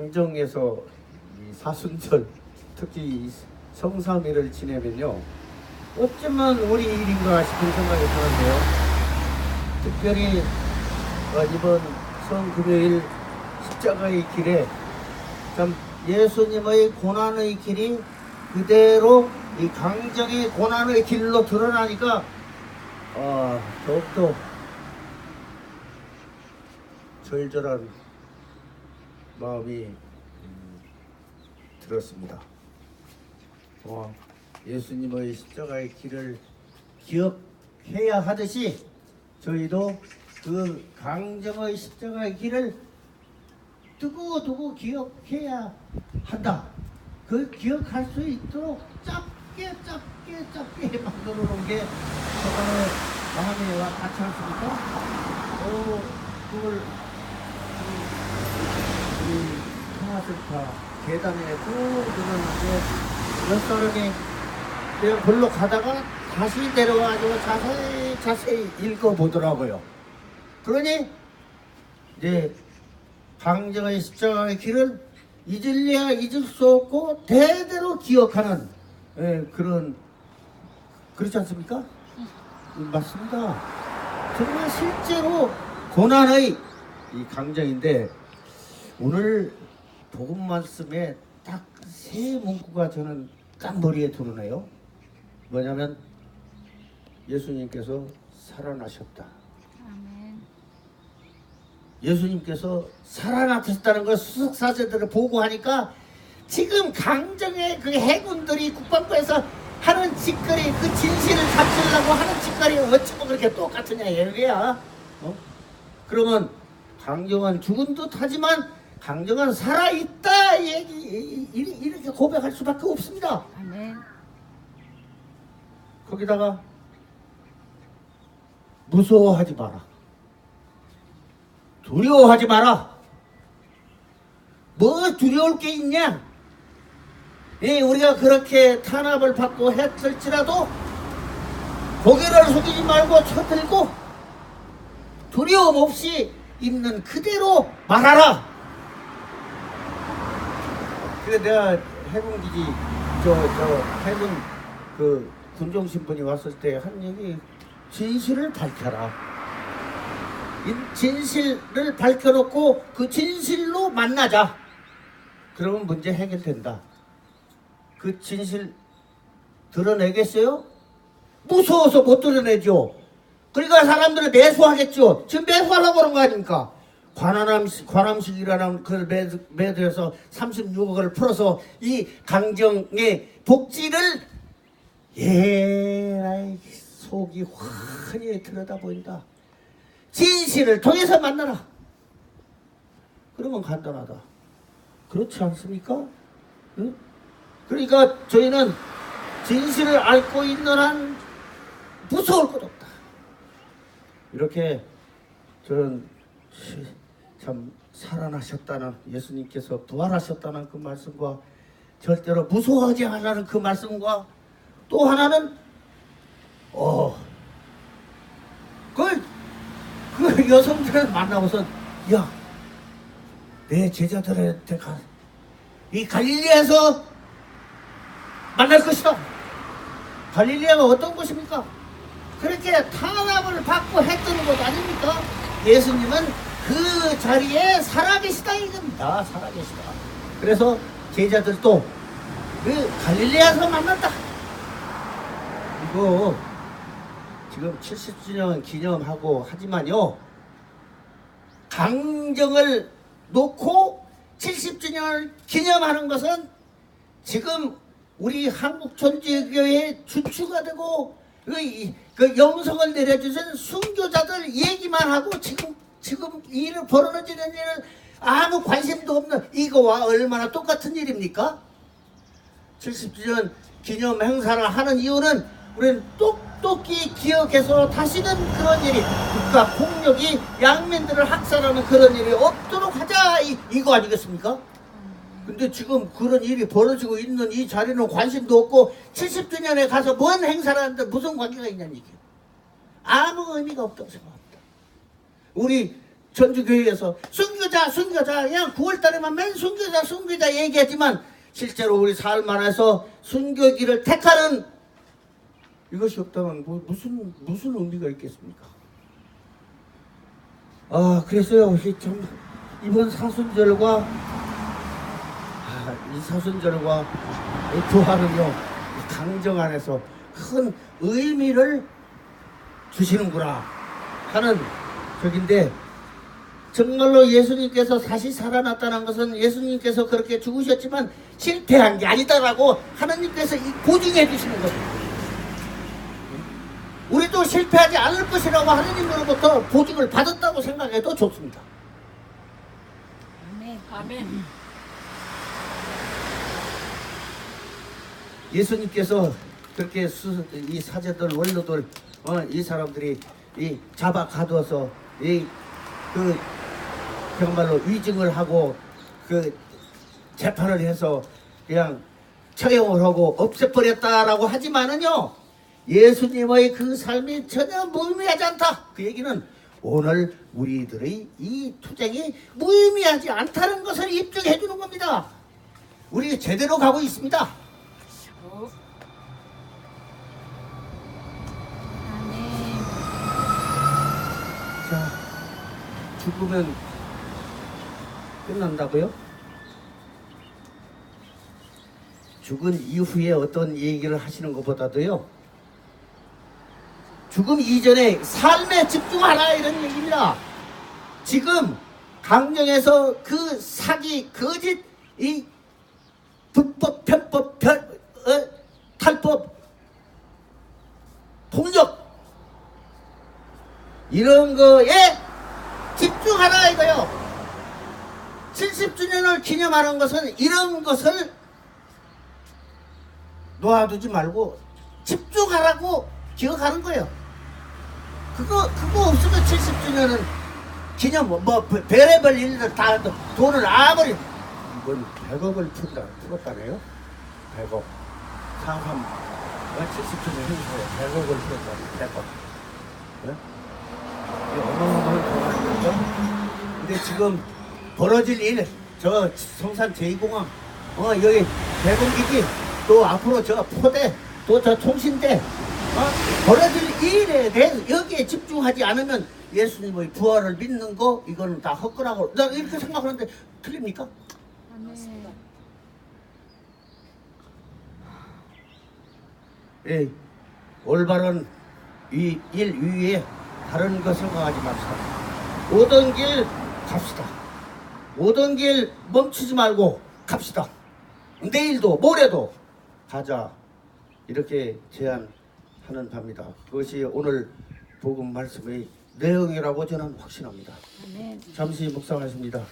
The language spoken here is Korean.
강정에서 이 사순절 특히 이 성삼일을 지내면요. 어쩌면 우리 일인가 싶은 생각이 드는데요. 특별히 어, 이번 성금요일 십자가의 길에 참 예수님의 고난의 길이 그대로 이 강정의 고난의 길로 드러나니까 어, 더욱더 절절한 마음이 음, 들었습니다. 어, 예수님의 십자가의 길을 기억해야 하듯이 저희도 그 강정의 십자가의 길을 두고두고 기억해야 한다. 그 기억할 수 있도록 짧게 짧게 짧게 만들어 놓은 게 저번에 마음에 와 같지 않습니까? 어, 그걸 이 통화센터 계단에 쭉 들었는데 몇 사람이 걸로 가다가 다시 내려와가지고 자세히 자세히 읽어보더라고요. 그러니 이제 방정의 십자가의 길을 잊을래야 잊을 수 없고 대대로 기억하는 예, 그런 그렇지 않습니까? 음, 맞습니다. 정말 실제로 고난의 이 강정인데 오늘 복음 말씀에 딱 세 문구가 저는 딱 머리에 들어오네요. 뭐냐면 예수님께서 살아나셨다. 아멘. 예수님께서 살아나셨다는 걸 수석사제들을 보고하니까 지금 강정의 그 해군들이 국방부에서 하는 짓거리 그 진실을 잡으려고 하는 짓거리 어찌고 그렇게 똑같으냐 얘기야 어? 그러면 강정은 죽은 듯 하지만 강정은 살아있다 얘기 이- 이렇게 고백할 수밖에 없습니다 아멘. 거기다가 무서워하지 마라. 두려워하지 마라. 뭐 두려울 게 있냐? 예, 우리가 그렇게 탄압을 받고 했을지라도 고개를 숙이지 말고 쳐들고 두려움 없이 있는 그대로 말하라. 그래 내가 해군 기지 저 저 해군 그 군종 신분이 왔을 때 한 얘기 진실을 밝혀라. 이 진실을 밝혀놓고 그 진실로 만나자. 그러면 문제 해결된다. 그 진실 드러내겠어요? 무서워서 못 드러내죠. 그러니까 사람들은 매수하겠죠. 지금 매수하려고 그런 거 아닙니까? 관함식, 관함식이라는 그걸 매, 매도해서 36억을 풀어서 이 강정의 복지를 예, 아이, 속이 환히 들여다보인다. 진실을 통해서 만나라. 그러면 간단하다. 그렇지 않습니까? 응? 그러니까 저희는 진실을 앓고 있는 한 무서울 것 없다. 이렇게 저는 시- 참 살아나셨다는 예수님께서 부활하셨다는 그 말씀과 절대로 무서워하지 말라는 그 말씀과 또 하나는 어, 그, 그 여성들을 만나고서 야, 내 제자들한테 가, 이 갈릴리에서 만날 것이다. 갈릴리아가 어떤 곳입니까? 그렇게 탄압을 받고 했던 곳 아닙니까? 예수님은 그 자리에 살아계시다 이겁니다. 살아계시다. 그래서 제자들도 그 갈릴리아에서 만났다. 이거 지금 70주년 기념하고 하지만요. 강정을 놓고 70주년을 기념하는 것은 지금 우리 한국 전지교회의 주축가 되고 그, 이- 그 영성을 내려주신 순교자들 얘기만 하고 지금 지금 이 일을 벌어지는 일은 아무 관심도 없는 이거와 얼마나 똑같은 일입니까? 70주년 기념 행사를 하는 이유는 우리는 똑똑히 기억해서 다시는 그런 일이 국가 폭력이 양민들을 학살하는 그런 일이 없도록 하자 이, 이거 아니겠습니까? 근데 지금 그런 일이 벌어지고 있는 이 자리는 관심도 없고 70주년에 가서 뭔 행사를 하는데 무슨 관계가 있냐는 얘기예요. 아무 의미가 없다고 생각합니다. 우리 전주교회에서 순교자 순교자 그냥 9월달에만 맨 순교자 순교자 얘기하지만 실제로 우리 삶 안에서 순교기를 택하는 이것이 없다면 뭐, 무슨 무슨 의미가 있겠습니까? 아 그래서요 이참 이번 사순절과 아, 이 사순절과 이 부활은요 이 강정 안에서 큰 의미를 주시는구나 하는 적인데 정말로 예수님께서 다시 살아났다는 것은 예수님께서 그렇게 죽으셨지만 실패한 게 아니다라고 하나님께서 이 보증해 주시는 거죠. 우리도 실패하지 않을 것이라고 하나님으로부터 보증을 받았다고 생각해도 좋습니다. 아멘. 아멘. 예수님께서 그렇게 수, 이 사제들 원로들 어, 이 사람들이 이 잡아 가두어서 이 그 정말로 위증을 하고 그 재판을 해서 그냥 처형을 하고 없애버렸다라고 하지만은요 예수님의 그 삶이 전혀 무의미하지 않다. 그 얘기는 오늘 우리들의 이 투쟁이 무의미하지 않다는 것을 입증해 주는 겁니다. 우리 제대로 가고 있습니다 어, 아멘. 자, 죽으면 끝난다고요? 죽은 이후에 어떤 얘기를 하시는 것보다도요. 죽음 이전에 삶에 집중하라 이런 얘기입니다. 지금 강령에서 그 사기, 거짓, 이 불법, 편법, 편, 어, 탈법, 폭력 이런 거에 집중하라 이거요. 70주년을 기념하는 것은 이런 것을 놓아두지 말고 집중하라고 기억하는 거예요. 그거 그거 없으면 70주년은 기념 뭐, 뭐 별의별 일들 다 돈을 아무리 이건 100억을 푼다 풀었다네요. 100억 상삼 70주년 행사에 100억을 풀었다 100억. 네? 이게 어마어마한 돈이죠. 근데 지금 벌어질 일, 저 성산 제2공항, 어 여기 대공기지, 또 앞으로 저 포대, 또 저 통신대, 어 벌어질 일에 대해서 여기에 집중하지 않으면 예수님의 부활을 믿는 거 이거는 다 헛거라고 나 이렇게 생각하는데 틀립니까? 아멘. 올바른 이일 위에 다른 것을 생각하지 맙시다. 오던 길 갑시다. 오던 길 멈추지 말고 갑시다. 내일도 모레도 가자. 이렇게 제안하는 바입니다. 그것이 오늘 복음 말씀의 내용이라고 저는 확신합니다. 잠시 묵상하십니다.